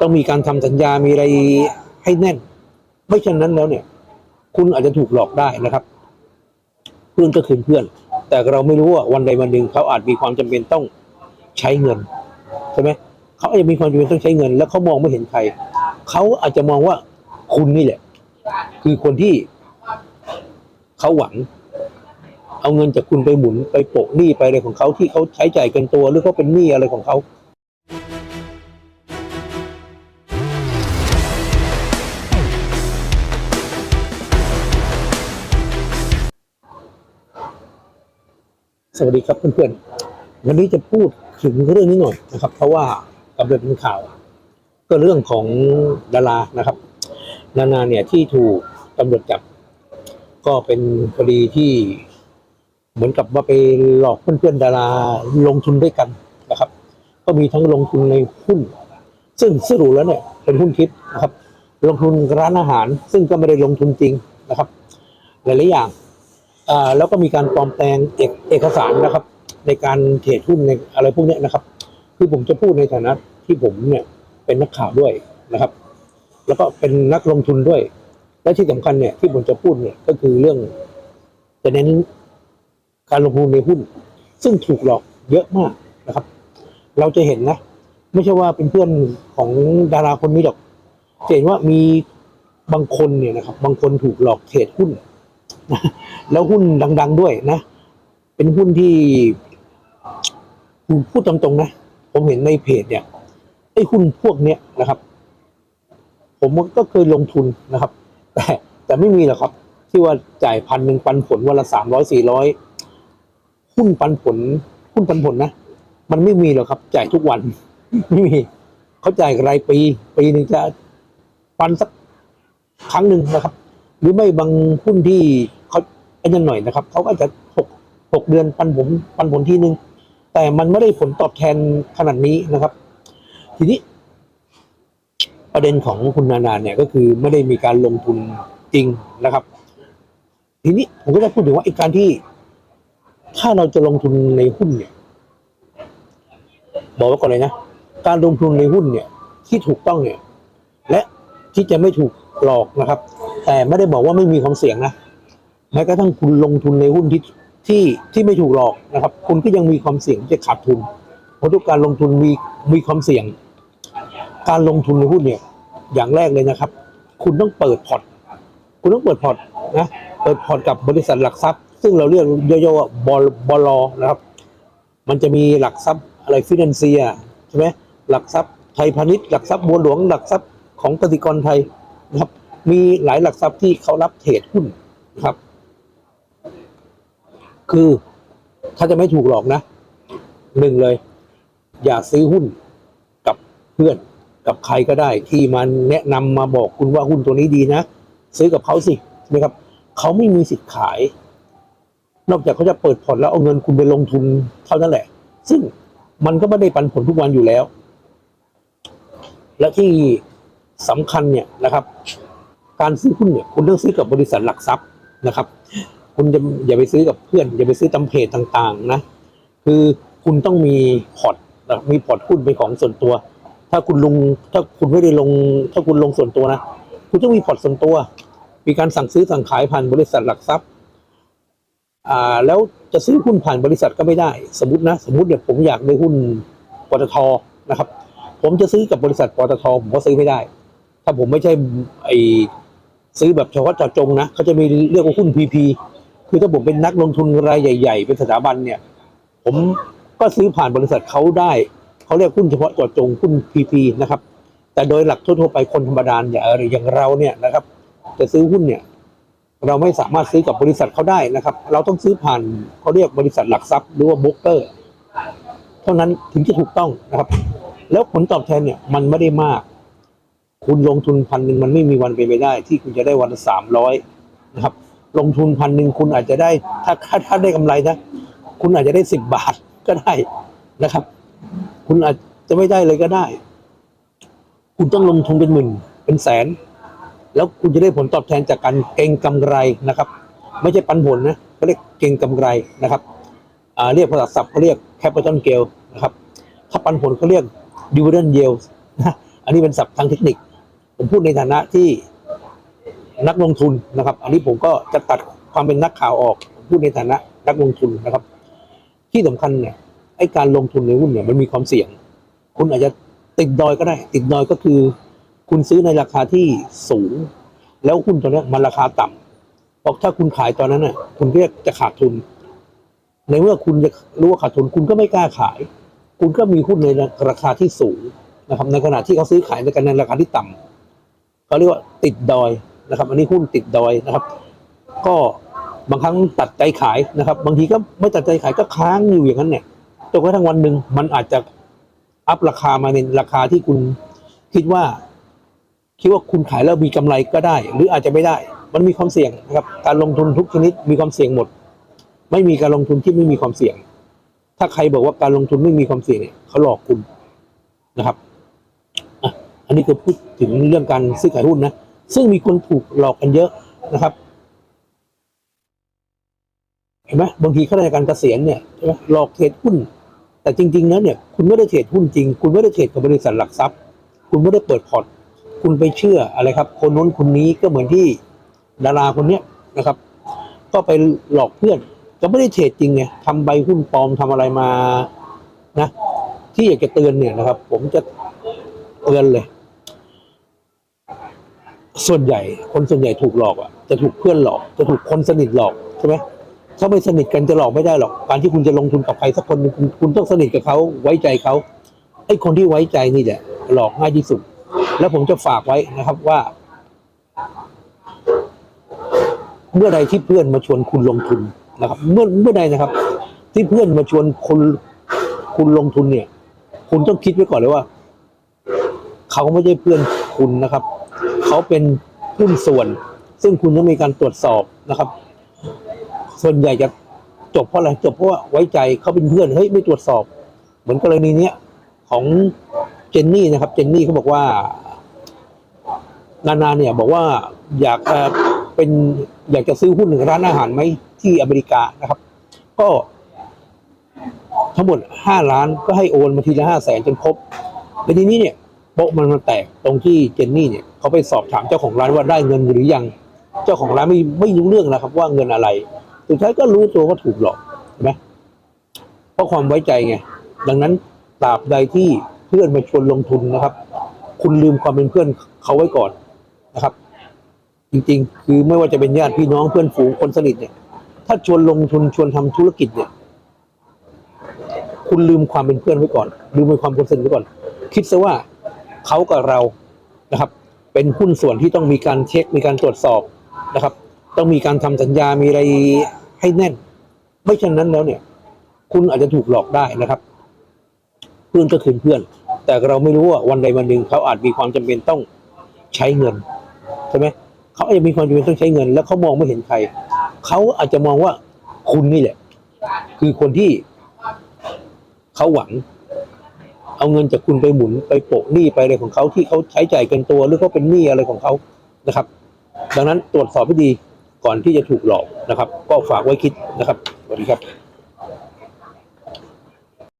ต้องมีการทำสัญญามีอะไรให้แน่น ไม่เช่นนั้นแล้วเนี่ย คุณอาจจะถูกหลอกได้นะครับ เพื่อนก็คือเพื่อน แต่เราไม่รู้ว่าวันใดวันหนึ่งเขาอาจมีความจำเป็นต้องใช้เงินใช่ไหมเขาอาจจะมีความจำเป็นต้องใช้เงิน แล้วเขามองไม่เห็นใครเขาอาจจะมองว่าคุณนี่แหละ คือคนที่เขาหวัง เอาเงินจากคุณไปหมุนไปโปะหนี้ไปอะไรของเขาที่เขาใช้จ่ายเกินตัวหรือเขาเป็นหนี้อะไรของเขา สวัสดีครับเพื่อนๆ วันนี้จะพูดถึงเรื่องนี้หน่อยนะครับ เพราะว่ากำลังเป็นข่าว ก็เรื่องของดารานะครับ นานาเนี่ยที่ถูกตำรวจจับ ก็เป็นคดีที่เหมือนกับว่าไปหลอกเพื่อนๆดาราลงทุนด้วยกันนะครับ ก็มีทั้งลงทุนในหุ้น ซึ่งสรุปแล้วเนี่ยเป็นหุ้นทิพย์นะครับ ลงทุนร้านอาหาร ซึ่งก็ไม่ได้ลงทุนจริงนะครับ หลายๆอย่าง แล้วก็มีการปลอมแปลงเอกเอกสารนะครับ ในการเทรดหุ้นในอะไรพวกนี้นะครับ คือผมจะพูดในฐานะที่ผมเนี่ยเป็นนักข่าวด้วยนะครับ แล้วก็เป็นนักลงทุนด้วย และที่สำคัญเนี่ยที่ผมจะพูดเนี่ยก็คือเรื่องจะเน้นการลงทุนในหุ้น ซึ่งถูกหลอกเยอะมากนะครับ เราจะเห็นนะ ไม่ใช่ว่าเป็นเพื่อนของดาราคนนี้หรอกจะเห็นว่ามีบางคนเนี่ยนะครับ บางคนถูกหลอกเทรดหุ้น แล้วหุ้นดัง ๆ ด้วยนะ เป็นหุ้นที่พูดตรงๆนะ ผมเห็นในเพจเนี่ยไอ้หุ้นพวกเนี้ยนะครับ ผมก็เคยลงทุนนะครับ แต่แต่ไม่มีหรอกครับ ที่ว่าจ่ายพันหนึ่งปันผลวันละสามร้อยสี่ร้อยหุ้นปันผล หุ้นปันผลนะ มันไม่มีหรอกครับ จ่ายทุกวัน ไม่มีเขาจ่ายรายปี ปีหนึ่งจะปันสักครั้งหนึ่งนะครับ หรือไม่บางหุ้นที่ ไอ้นั่นหน่อยนะครับเขาก็จะหกหกเดือนปันผลปันผลที่หนึ่งแต่มันไม่ได้ผลตอบแทนขนาดนี้นะครับ ทีนี้ ประเด็นของคุณนานาเนี่ยก็คือไม่ได้มีการลงทุนจริงนะครับ ทีนี้ผมก็จะพูดถึงว่าไอ้การที่ ถ้าเราจะลงทุนในหุ้นเนี่ย บอกไว้ก่อนเลยนะการลงทุนในหุ้นเนี่ย ที่ถูกต้องเนี่ย และที่จะไม่ถูกหลอกนะครับ แต่ไม่ได้บอกว่าไม่มีความเสี่ยงนะ แม้กระทั่งคุณลงทุนในหุ้นที่ที่ที่ไม่ถูกหลอกนะครับ คุณก็ยังมีความเสี่ยงที่จะขาดทุน เพราะทุกการลงทุนมีมีความเสี่ยง การลงทุนในหุ้นเนี่ย อย่างแรกเลยนะครับ คุณต้องเปิดพอร์ตคุณต้องเปิดพอร์ตนะเปิดพอร์ตกับบริษัทหลักทรัพย์ ซึ่งเราเรียกย่อๆว่าบลบลนะครับ มันจะมีหลักทรัพย์อะไรฟินแลนเซียใช่ไหมหลักทรัพย์ไทยพาณิชย์หลักทรัพย์บัวหลวงหลักทรัพย์ของกสิกรไทยนะครับ มีหลายหลักทรัพย์ที่เขารับเทรดหุ้นนะครับ คือถ้าจะไม่ถูกหลอกนะหนึ่งเลย อย่าซื้อหุ้นกับเพื่อนกับใครก็ได้ ที่มันแนะนำมาบอกคุณว่าหุ้นตัวนี้ดีนะ ซื้อกับเขาสิใช่ไหมครับเขาไม่มีสิทธิ์ขาย นอกจากเขาจะเปิดพอร์ตแล้วเอาเงินคุณไปลงทุนเท่านั้นแหละ ซึ่งมันก็ไม่ได้ปันผลทุกวันอยู่แล้ว และที่สำคัญเนี่ยนะครับ การซื้อหุ้นเนี่ยคุณต้องซื้อกับบริษัทหลักทรัพย์นะครับ คุณจะอย่าไปซื้อกับเพื่อน อย่าไปซื้อตามเพจต่างๆนะ คือคุณต้องมีพอร์ตมีพอร์ตหุ้นเป็นของส่วนตัว ถ้าคุณลงถ้าคุณไม่ได้ลง ถ้าคุณลงส่วนตัวนะ คุณต้องมีพอร์ตส่วนตัว มีการสั่งซื้อสั่งขายผ่านบริษัทหลักทรัพย์อ่าแล้วจะซื้อหุ้นผ่านบริษัทก็ไม่ได้ สมมตินะ สมมติเนี่ยผมอยากได้หุ้นปตทนะครับ ผมจะซื้อกับบริษัทปตทผมก็ซื้อไม่ได้ ถ้าผมไม่ใช่ไอซื้อแบบเฉพาะเจาะจงนะเขาจะมีเรียกว่าหุ้นพีพี คือถ้าผมเป็นนักลงทุนรายใหญ่ ๆ เป็นสถาบันเนี่ย ผมก็ซื้อผ่านบริษัทเขาได้เขาเรียกหุ้นเฉพาะเจาะจงหุ้นพีพีนะครับ แต่โดยหลักทั่วๆไปคนธรรมดาอย่างหรืออย่างเราเนี่ยนะครับ จะซื้อหุ้นเนี่ย เราไม่สามารถซื้อกับบริษัทเขาได้นะครับ เราต้องซื้อผ่านเขาเรียกบริษัทหลักทรัพย์หรือว่าโบรกเกอร์เท่านั้นถึงจะถูกต้องนะครับ แล้วผลตอบแทนเนี่ยมันไม่ได้มาก คุณลงทุนพันหนึ่งมันไม่มีวันเป็นไปได้ ที่คุณจะได้วันสามร้อยนะครับ ลงทุนพันหนึ่งคุณอาจจะได้ถ้าถ้าถ้าได้กำไรนะคุณอาจจะได้สิบบาทก็ได้นะครับ คุณอาจจะไม่ได้เลยก็ได้ คุณต้องลงทุนเป็นหมื่นเป็นแสน แล้วคุณจะได้ผลตอบแทนจากการเก็งกำไรนะครับ ไม่ใช่ปันผลนะเขาเรียกเก็งกำไรนะครับเรียกภาษาศัพท์เขาเรียก capital gain นะครับ ถ้าปันผลเขาเรียก dividend yield นะอันนี้เป็นศัพท์ทางเทคนิค ผมพูดในฐานะที่ นักลงทุนนะครับ อันนี้ผมก็จะตัดความเป็นนักข่าวออกพูดในฐานะนักลงทุนนะครับ ที่สำคัญเนี่ยไอ้การลงทุนในหุ้นเนี่ยมันมีความเสี่ยง คุณอาจจะติดดอยก็ได้ ติดดอยก็คือ คุณซื้อในราคาที่สูง แล้วหุ้นตัวนี้มันราคาต่ำเพราะถ้าคุณขายตอนนั้นน่ะ คุณก็จะขาดทุน ในเมื่อคุณจะรู้ว่าขาดทุน คุณก็ไม่กล้าขาย คุณก็มีหุ้นในราคาที่สูงนะครับ ในขณะที่เขาซื้อขายในกันในราคาที่ต่ำเขาเรียกว่าติดดอย นะครับ อันนี้หุ้นติดดอยนะครับ ก็บางครั้งตัดใจขายนะครับ บางทีก็ไม่ตัดใจขายก็ค้างอยู่อย่างนั้นเนี่ยจนกระทั่งวันหนึ่งมันอาจจะอัพราคามาในราคาที่คุณคิดว่า คิดว่าคุณขายแล้วมีกำไรก็ได้ หรืออาจจะไม่ได้ มันมีความเสี่ยงนะครับ การลงทุนทุกชนิดมีความเสี่ยงหมด ไม่มีการลงทุนที่ไม่มีความเสี่ยง ถ้าใครบอกว่าการลงทุนไม่มีความเสี่ยงเนี่ยเขาหลอกคุณนะครับอะอันนี้คือพูดถึงเรื่องการซื้อขายหุ้นนะ ซึ่งมีคนถูกหลอกกันเยอะนะครับ เห็นไหมบางทีข้าราชการเกษียณเนี่ยใช่ไหมหลอกเทรดหุ้น แต่จริงๆแล้วเนี่ย คุณไม่ได้เทรดหุ้นจริง คุณไม่ได้เทรดกับบริษัทหลักทรัพย์ คุณไม่ได้เปิดพอร์ตคุณไปเชื่ออะไรครับ คนนู้นคนนี้ก็เหมือนที่ดาราคนเนี้ยนะครับ ก็ไปหลอกเพื่อน ก็ไม่ได้เทรดจริงไงทำใบหุ้นปลอมทำอะไรมานะ ที่อยากจะเตือนเนี่ยนะครับ ผมจะเตือนเลย ส่วนใหญ่คนส่วนใหญ่ถูกหลอกอะจะถูกเพื่อนหลอก จะถูกคนสนิทหลอกใช่ไหมถ้าไม่สนิทกันจะหลอกไม่ได้หรอก การที่คุณจะลงทุนกับใครสักคนคุณคุณต้องสนิทกับเขาไว้ใจเขาไอ้คนที่ไว้ใจนี่แหละหลอกง่ายที่สุด แล้วผมจะฝากไว้นะครับว่า เมื่อใดที่เพื่อนมาชวนคุณลงทุนนะครับ เมื่อเมื่อใดนะครับ ที่เพื่อนมาชวนคุณคุณลงทุนเนี่ย คุณต้องคิดไว้ก่อนเลยว่า เขาไม่ใช่เพื่อนคุณนะครับ เขาเป็นหุ้นส่วน ซึ่งคุณต้องมีการตรวจสอบนะครับ ส่วนใหญ่จะจบเพราะอะไรจบเพราะว่าไว้ใจเขาเป็นเพื่อนเฮ้ยไม่ตรวจสอบ เหมือนกรณีเนี้ยของเจนนี่นะครับ เจนนี่เขาบอกว่า นานาเนี่ยบอกว่าอยากเป็นอยากจะซื้อหุ้นหนึ่งร้านอาหารไหมที่อเมริกานะครับ ก็ทั้งหมดห้าล้านก็ให้โอนมาทีละห้าแสนจนครบในทีนี้เนี่ยโป๊ะมันมาแตกตรงที่เจนนี่เนี่ย เขาไปสอบถามเจ้าของร้านว่าได้เงินหรือยัง เจ้าของร้านไม่ไม่รู้เรื่องนะครับ ว่าเงินอะไร สุดท้ายก็รู้ตัวว่าถูกหลอกเห็นไหมเพราะความไว้ใจไง ดังนั้นตราบใดที่เพื่อนมาชวนลงทุนนะครับ คุณลืมความเป็นเพื่อนเขาไว้ก่อนนะครับ จริงๆ คือไม่ว่าจะเป็นญาติพี่น้องเพื่อนฝูงคนสนิทเนี่ย ถ้าชวนลงทุนชวนทำธุรกิจเนี่ย คุณลืมความเป็นเพื่อนไว้ก่อน ลืมเป็นความคนสนิทไว้ก่อน คิดซะว่าเขากับเรานะครับ เป็นหุ้นส่วนที่ต้องมีการเช็คมีการตรวจสอบนะครับ ต้องมีการทำสัญญามีอะไรให้แน่น ไม่เช่นนั้นแล้วเนี่ย คุณอาจจะถูกหลอกได้นะครับ เพื่อนก็คือเพื่อน แต่เราไม่รู้ว่าวันใดวันหนึ่งเขาอาจมีความจำเป็นต้องใช้เงินใช่ไหมเขาอาจจะมีความจำเป็นต้องใช้เงิน แล้วเขามองไม่เห็นใครเขาอาจจะมองว่าคุณนี่แหละ คือคนที่เขาหวัง เอาเงินจากคุณไปหมุนไปโปะหนี้ไปอะไรของเขาที่เขาใช้จ่ายเกินตัวหรือเขาเป็นหนี้อะไรของเขานะครับ ดังนั้นตรวจสอบให้ดีก่อนที่จะถูกหลอกนะครับ ก็ฝากไว้คิดนะครับสวัสดีครับ